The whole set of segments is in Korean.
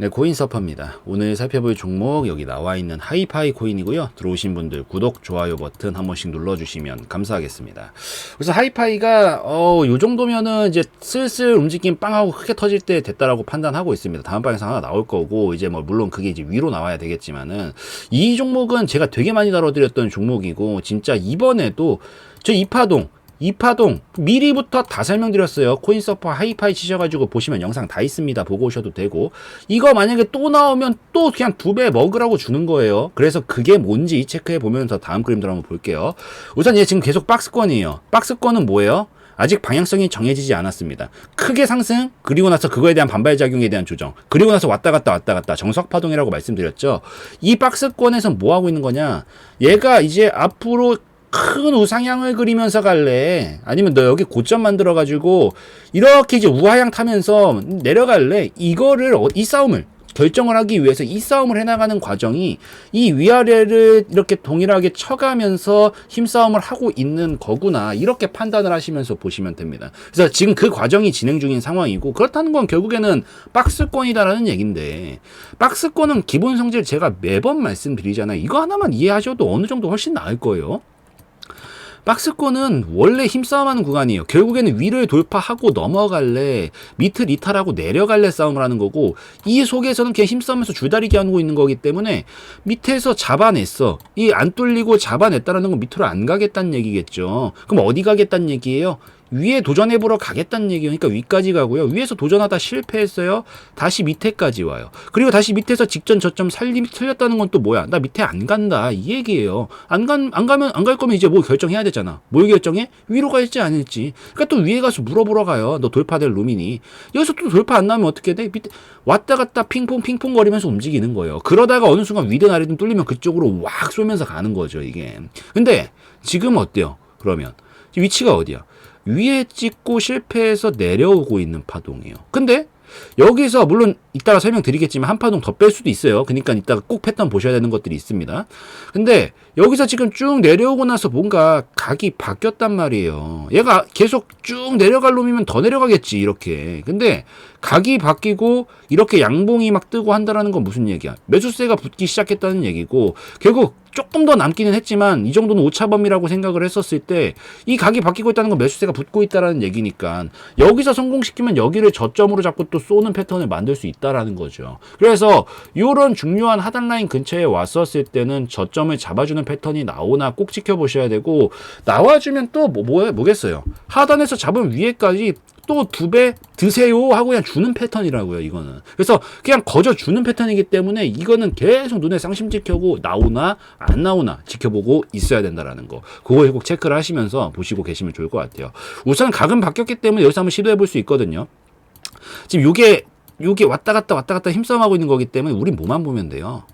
네, 코인 서퍼입니다. 오늘 살펴볼 종목 여기 나와 있는 하이파이 코인이고요. 들어오신 분들 구독, 좋아요 버튼 한 번씩 눌러주시면 감사하겠습니다. 그래서 하이파이가 어, 요 정도면은 이제 슬슬 움직임 빵하고 크게 터질 때 됐다라고 판단하고 있습니다. 다음 방에서 하나 나올 거고 이제 뭐 물론 그게 이제 위로 나와야 되겠지만은 이 종목은 제가 되게 많이 다뤄드렸던 종목이고 진짜 이번에도 저 이파동 이파동 미리부터 다 설명드렸어요. 코인서퍼 하이파이 치셔가지고 보시면 영상 다 있습니다. 보고 오셔도 되고 이거 만약에 또 나오면 또 그냥 두 배 먹으라고 주는 거예요. 그래서 그게 뭔지 체크해 보면서 다음 그림들 한번 볼게요. 우선 얘 지금 계속 박스권이에요. 박스권은 뭐예요? 아직 방향성이 정해지지 않았습니다. 크게 상승, 그리고 나서 그거에 대한 반발 작용에 대한 조정, 그리고 나서 왔다 갔다 왔다 갔다 정석 파동이라고 말씀드렸죠. 이 박스권에서 뭐 하고 있는 거냐? 얘가 이제 앞으로 큰 우상향을 그리면서 갈래? 아니면 너 여기 고점 만들어 가지고 이렇게 이제 우하향 타면서 내려갈래? 이거를 어- 이 싸움을 결정을 하기 위해서 이 싸움을 해나가는 과정이 이 위아래를 이렇게 동일하게 쳐가면서 힘싸움을 하고 있는 거구나 이렇게 판단을 하시면서 보시면 됩니다. 그래서 지금 그 과정이 진행 중인 상황이고 그렇다는 건 결국에는 박스권이다라는 얘기인데 박스권은 기본 성질 제가 매번 말씀드리잖아요. 이거 하나만 이해하셔도 어느 정도 훨씬 나을 거예요. 박스권은 원래 힘싸움하는 구간이에요. 결국에는 위를 돌파하고 넘어갈래, 밑을 이탈하고 내려갈래 싸움을 하는 거고, 이 속에서는 그냥 힘싸움에서 줄다리기 하고 있는 거기 때문에 밑에서 잡아냈어. 이 안 뚫리고 잡아냈다라는 건 밑으로 안 가겠다는 얘기겠죠. 그럼 어디 가겠다는 얘기예요? 위에 도전해보러 가겠다는 얘기예요. 그러니까 위까지 가고요. 위에서 도전하다 실패했어요. 다시 밑에까지 와요. 그리고 다시 밑에서 직전 저점 살림이 틀렸다는 건 또 뭐야? 나 밑에 안 간다. 이 얘기예요. 안 간, 안 가면, 안 갈 거면 이제 뭐 결정해야 되잖아. 뭘 결정해? 위로 갈지 아닐지. 그러니까 또 위에 가서 물어보러 가요. 너 돌파될 룸이니. 여기서 또 돌파 안 나면 어떻게 돼? 밑에 왔다 갔다 핑퐁 핑퐁 거리면서 움직이는 거예요. 그러다가 어느 순간 위든 아래든 뚫리면 그쪽으로 확 쏘면서 가는 거죠, 이게. 근데 지금 어때요? 그러면. 위치가 어디야? 위에 찍고 실패해서 내려오고 있는 파동이에요. 근데 여기서 물론 이따가 설명드리겠지만 한 파동 더 뺄 수도 있어요. 그러니까 이따가 꼭 패턴 보셔야 되는 것들이 있습니다. 근데 여기서 지금 쭉 내려오고 나서 뭔가 각이 바뀌었단 말이에요. 얘가 계속 쭉 내려갈 놈이면 더 내려가겠지 이렇게. 근데 각이 바뀌고 이렇게 양봉이 막 뜨고 한다라는 건 무슨 얘기야? 매수세가 붙기 시작했다는 얘기고 결국 조금 더 남기는 했지만 이 정도는 오차범위라고 생각을 했었을 때 이 각이 바뀌고 있다는 건 매수세가 붙고 있다라는 얘기니까 여기서 성공시키면 여기를 저점으로 잡고 또 쏘는 패턴을 만들 수 있다라는 거죠. 그래서 이런 중요한 하단 라인 근처에 왔었을 때는 저점을 잡아주는 패턴이 나오나 꼭 지켜보셔야 되고 나와주면 또 뭐, 뭐, 뭐겠어요? 하단에서 잡은 위에까지 또두배 드세요 하고 그냥 주는 패턴이라고요 이거는 그래서 그냥 거저 주는 패턴이기 때문에 이거는 계속 눈에 쌍심 지켜고 나오나 안 나오나 지켜보고 있어야 된다라는 거 그거 꼭 체크를 하시면서 보시고 계시면 좋을 것 같아요 우선 각은 바뀌었기 때문에 여기서 한번 시도해 볼 수 있거든요 지금 요게 요게 왔다 갔다 왔다 갔다 힘싸움하고 있는 거기 때문에 우린 뭐만 보면 돼요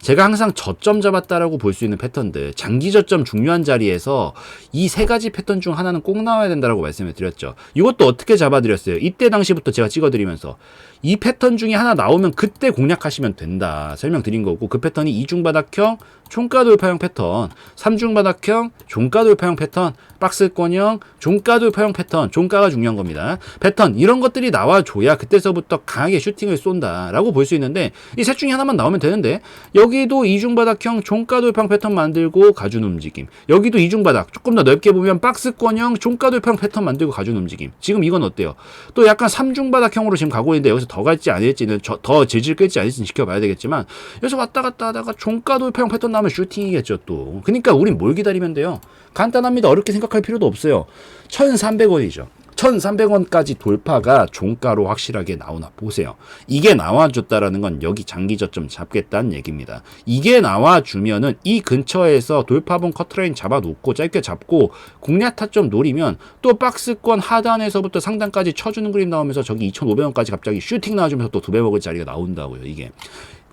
제가 항상 저점 잡았다라고 볼 수 있는 패턴들, 장기 저점 중요한 자리에서 이 세 가지 패턴 중 하나는 꼭 나와야 된다라고 말씀을 드렸죠. 이것도 어떻게 잡아드렸어요? 이때 당시부터 제가 찍어드리면서 이 패턴 중에 하나 나오면 그때 공략하시면 된다 설명드린 거고 그 패턴이 이중바닥형 총가 돌파형 패턴, 삼중바닥형 종가 돌파형 패턴, 박스권형 종가 돌파형 패턴, 종가가 중요한 겁니다. 패턴 이런 것들이 나와줘야 그때서부터 강하게 슈팅을 쏜다라고 볼 수 있는데 이 셋 중에 하나만 나오면 되는데 여기도 이중바닥형 종가 돌파형 패턴 만들고 가주는 움직임. 여기도 이중바닥 조금 더 넓게 보면 박스권형 종가 돌파형 패턴 만들고 가주는 움직임. 지금 이건 어때요? 또 약간 삼중바닥형으로 지금 가고 있는데 여기서 더 갈지 아닐지는 저- 더 재질 끌지 아닐지는 지켜봐야 되겠지만 여기서 왔다 갔다 하다가 종가 돌파형 패턴 나오면 슈팅이겠죠 또. 그러니까 우린 뭘 기다리면 돼요? 간단합니다. 어렵게 생각할 필요도 없어요. 1,300원이죠. 1,300원까지 돌파가 종가로 확실하게 나오나 보세요. 이게 나와줬다라는 건 여기 장기 저점 잡겠다는 얘기입니다. 이게 나와주면은 이 근처에서 돌파본 커트라인 잡아놓고 짧게 잡고 공략 타점 노리면 또 박스권 하단에서부터 상단까지 쳐주는 그림 나오면서 저기 2,500원까지 갑자기 슈팅 나와주면서 또 두 배 먹을 자리가 나온다고요. 이게.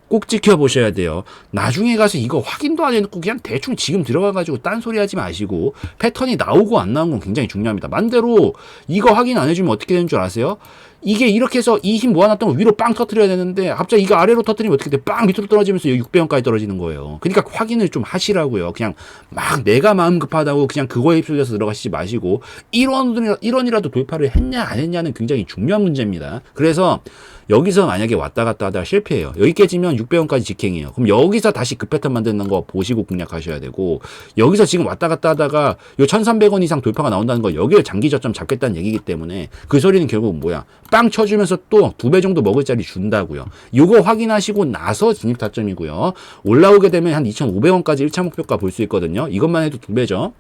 꼭 지켜보셔야 돼요. 나중에 가서 이거 확인도 안 해놓고 그냥 대충 지금 들어가가지고 딴소리 하지 마시고 패턴이 나오고 안 나온 건 굉장히 중요합니다. 만대로 이거 확인 안 해주면 어떻게 되는 줄 아세요? 이게 이렇게 해서 이 힘 모아놨던 거 위로 빵 터트려야 되는데 갑자기 이거 아래로 터트리면 어떻게 돼? 빵 밑으로 떨어지면서 여기 600원까지 떨어지는 거예요. 그러니까 확인을 좀 하시라고요. 그냥 막 내가 마음 급하다고 그냥 그거에 휩쓸려서 들어가시지 마시고 1원이라, 1원이라도 돌파를 했냐 안 했냐는 굉장히 중요한 문제입니다. 그래서 여기서 만약에 왔다 갔다 하다가 실패해요. 여기 깨지면 600원까지 직행이에요. 그럼 여기서 다시 그 패턴 만드는 거 보시고 공략하셔야 되고 여기서 지금 왔다 갔다 하다가 요 1,300원 이상 돌파가 나온다는 거 여기를 장기 저점 잡겠다는 얘기기 때문에 그 소리는 결국 뭐야? 빵 쳐주면서 또 두 배 정도 먹을 자리 준다고요. 요거 확인하시고 나서 진입 타점이고요. 올라오게 되면 한 2,500원까지 1차 목표가 볼 수 있거든요. 이것만 해도 두 배죠.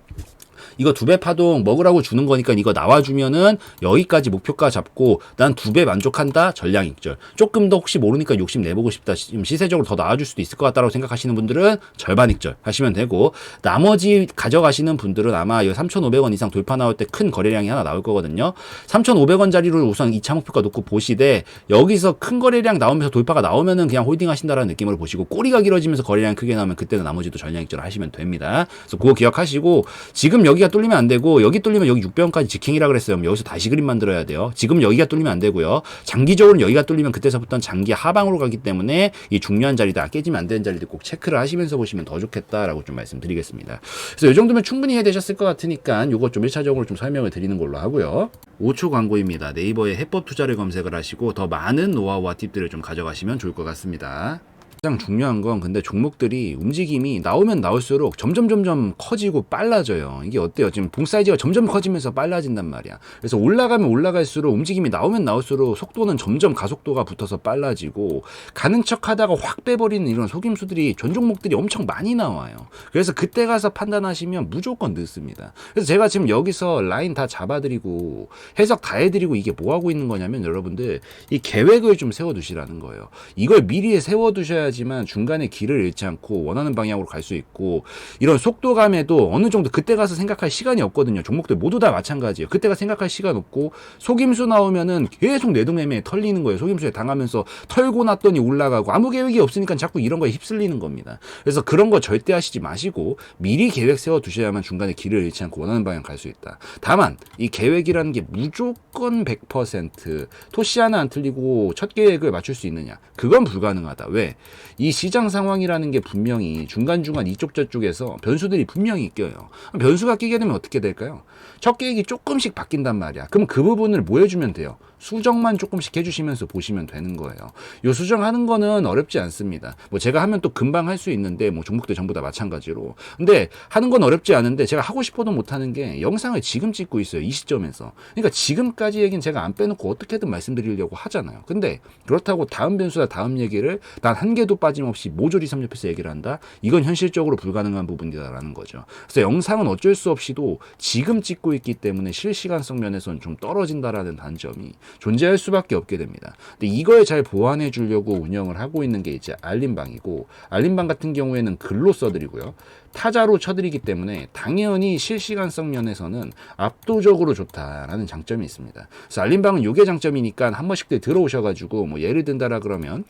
이거 두 배 파동 먹으라고 주는 거니까 이거 나와주면은 여기까지 목표가 잡고 난 두 배 만족한다? 전량 익절. 조금 더 혹시 모르니까 욕심 내보고 싶다. 지금 시세적으로 더 나와줄 수도 있을 것 같다라고 생각하시는 분들은 절반 익절 하시면 되고 나머지 가져가시는 분들은 아마 이 3,500원 이상 돌파 나올 때 큰 거래량이 하나 나올 거거든요. 3,500원짜리로 우선 2차 목표가 놓고 보시되 여기서 큰 거래량 나오면서 돌파가 나오면은 그냥 홀딩 하신다라는 느낌으로 보시고 꼬리가 길어지면서 거래량이 크게 나오면 그때는 나머지도 전량 익절 하시면 됩니다. 그래서 그거 기억하시고 지금 여기 가 뚫리면 안 되고 여기 뚫리면 여기 600원까지 직행이라 그랬어요. 여기서 다시 그림 만들어야 돼요. 지금 여기가 뚫리면 안 되고요. 장기적으로는 여기가 뚫리면 그때서부터는 장기 하방으로 가기 때문에 이 중요한 자리다 깨지면 안 되는 자리들 꼭 체크를 하시면서 보시면 더 좋겠다라고 좀 말씀드리겠습니다. 그래서 이 정도면 충분히 이해되셨을 것 같으니까 요거 좀 1차적으로 좀 설명을 드리는 걸로 하고요. 5초 광고입니다. 네이버에 해법 투자를 검색을 하시고 더 많은 노하우와 팁들을 좀 가져가시면 좋을 것 같습니다. 가장 중요한 건 근데 종목들이 움직임이 나오면 나올수록 점점 점점 커지고 빨라져요. 이게 어때요? 지금 봉 사이즈가 점점 커지면서 빨라진단 말이야. 그래서 올라가면 올라갈수록 움직임이 나오면 나올수록 속도는 점점 가속도가 붙어서 빨라지고 가는 척 하다가 확 빼버리는 이런 속임수들이 전 종목들이 엄청 많이 나와요. 그래서 그때 가서 판단하시면 무조건 늦습니다. 그래서 제가 지금 여기서 라인 다 잡아드리고 해석 다 해드리고 이게 뭐 하고 있는 거냐면 여러분들 이 계획을 좀 세워두시라는 거예요. 이걸 미리 세워두셔야지 만 중간에 길을 잃지 않고 원하는 방향으로 갈 수 있고 이런 속도감에도 어느 정도 그때 가서 생각할 시간이 없거든요. 종목들 모두 다 마찬가지예요. 그때가 생각할 시간 없고 속임수 나오면은 계속 내동매매에 털리는 거예요. 속임수에 당하면서 털고 났더니 올라가고 아무 계획이 없으니까 자꾸 이런 거에 휩쓸리는 겁니다. 그래서 그런 거 절대 하시지 마시고 미리 계획 세워 두셔야만 중간에 길을 잃지 않고 원하는 방향 갈 수 있다. 다만 이 계획이라는 게 무조건 100% 토시 하나 안 틀리고 첫 계획을 맞출 수 있느냐? 그건 불가능하다. 왜? 이 시장 상황이라는 게 분명히 중간중간 이쪽 저쪽에서 변수들이 분명히 껴요. 변수가 끼게 되면 어떻게 될까요? 첫 계획이 조금씩 바뀐단 말이야. 그럼 그 부분을 뭐 해주면 돼요? 수정만 조금씩 해주시면서 보시면 되는 거예요. 요 수정하는 거는 어렵지 않습니다. 뭐 제가 하면 또 금방 할 수 있는데 뭐 종목들 전부 다 마찬가지로. 근데 하는 건 어렵지 않은데 제가 하고 싶어도 못하는 게 영상을 지금 찍고 있어요. 이 시점에서. 그러니까 지금까지 얘기는 제가 안 빼놓고 어떻게든 말씀드리려고 하잖아요. 근데 그렇다고 다음 변수나 다음 얘기를 단한 개도 빠짐없이 모조리 섭렵해서 얘기를 한다? 이건 현실적으로 불가능한 부분이다라는 거죠. 그래서 영상은 어쩔 수 없이도 지금 찍고 있기 때문에 실시간성 면에서는 좀 떨어진다라는 단점이 존재할 수밖에 없게 됩니다. 근데 이걸 잘 보완해 주려고 운영을 하고 있는 게 이제 알림방이고 알림방 같은 경우에는 글로 써드리고요. 타자로 쳐드리기 때문에 당연히 실시간성 면에서는 압도적으로 좋다라는 장점이 있습니다. 그래서 알림방은 요게 장점이니까 한 번씩들 들어오셔가지고 뭐 예를 든다라 그러면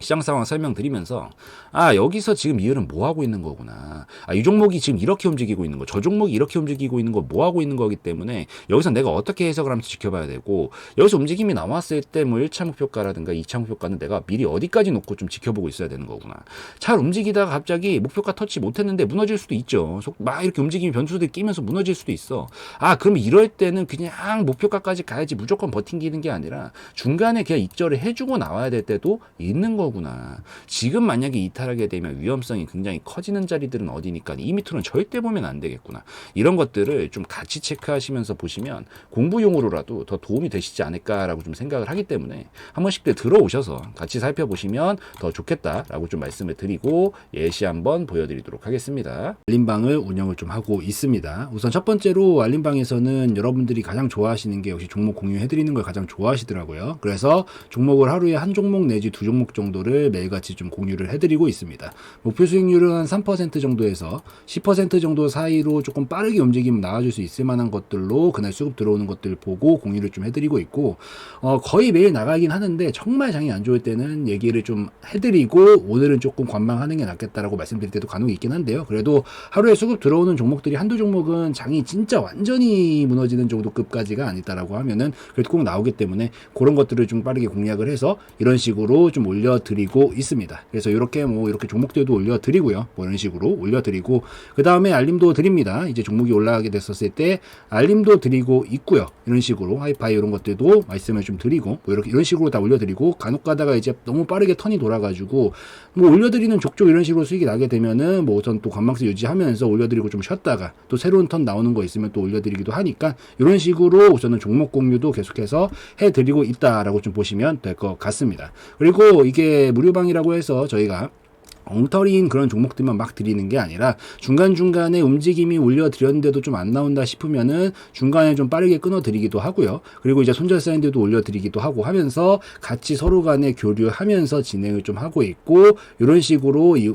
시장 상황 설명드리면서 아 여기서 지금 이율은 뭐 하고 있는 거구나. 아이 종목이 지금 이렇게 움직이고 있는 거 저 종목이 이렇게 움직이고 있는 거 뭐 하고 있는 거기 때문에 여기서 내가 어떻게 해석을 하면서 지켜봐야 되고 여기서 움직임이 나왔을 때 뭐 1차 목표가라든가 2차 목표가는 내가 미리 어디까지 놓고 좀 지켜보고 있어야 되는 거구나. 잘 움직이다가 갑자기 목표가 터치 못했는데 무너질 수도 있죠. 속- 막 이렇게 움직임이 변수들이 끼면서 무너질 수도 있어. 아 그럼 이럴 때는 그냥 목표가까지 가야지 무조건 버팅기는 게 아니라 중간에 그냥 익절을 해주고 나와야 될 때도 있는 거 구나. 지금 만약에 이탈하게 되면 위험성이 굉장히 커지는 자리들은 어디니까 이 밑으로는 절대 보면 안 되겠구나. 이런 것들을 좀 같이 체크하시면서 보시면 공부용으로라도 더 도움이 되시지 않을까라고 좀 생각을 하기 때문에 한 번씩 들어오셔서 같이 살펴보시면 더 좋겠다라고 좀 말씀을 드리고 예시 한번 보여드리도록 하겠습니다. 알림방을 운영을 좀 하고 있습니다. 우선 첫 번째로 알림방에서는 여러분들이 가장 좋아하시는 게 역시 종목 공유해드리는 걸 가장 좋아하시더라고요. 그래서 종목을 하루에 한 종목 내지 두 종목 정도 정도를 매일같이 좀 공유를 해드리고 있습니다. 목표 수익률은 한3% 정도에서 10% 정도 사이로 조금 빠르게 움직이면 나와줄 수 있을 만한 것들로 그날 수급 들어오는 것들 보고 공유를 좀 해드리고 있고 어, 거의 매일 나가긴 하는데 정말 장이 안 좋을 때는 얘기를 좀 해드리고 오늘은 조금 관망하는 게 낫겠다라고 말씀드릴 때도 간혹 있긴 한데요. 그래도 하루에 수급 들어오는 종목들이 한두 종목은 장이 진짜 완전히 무너지는 정도 급까지가 아니다라고 하면은 그래도 꼭 나오기 때문에 그런 것들을 좀 빠르게 공략을 해서 이런 식으로 좀 올려 드리고 있습니다. 그래서 이렇게 뭐 이렇게 종목들도 올려드리고요. 뭐 이런 식으로 올려드리고 그 다음에 알림도 드립니다. 이제 종목이 올라가게 됐었을 때 알림도 드리고 있고요. 이런 식으로 하이파이 이런 것들도 말씀을 좀 드리고 뭐 이렇게 이런 식으로 다 올려드리고 간혹 가다가 이제 너무 빠르게 턴이 돌아가지고 뭐 올려드리는 족족 이런 식으로 수익이 나게 되면은 뭐 우선 또 관망세 유지하면서 올려드리고 좀 쉬었다가 또 새로운 턴 나오는 거 있으면 또 올려드리기도 하니까 이런 식으로 우선은 종목 공유도 계속해서 해드리고 있다라고 좀 보시면 될 것 같습니다. 그리고 이게 무료방이라고 해서 저희가 엉터리인 그런 종목들만 막 드리는 게 아니라 중간중간에 움직임이 올려드렸는데도 좀 안 나온다 싶으면은 중간에 좀 빠르게 끊어드리기도 하고요. 그리고 이제 손절 사인들도 올려드리기도 하고 하면서 같이 서로 간에 교류하면서 진행을 좀 하고 있고 이런 식으로 이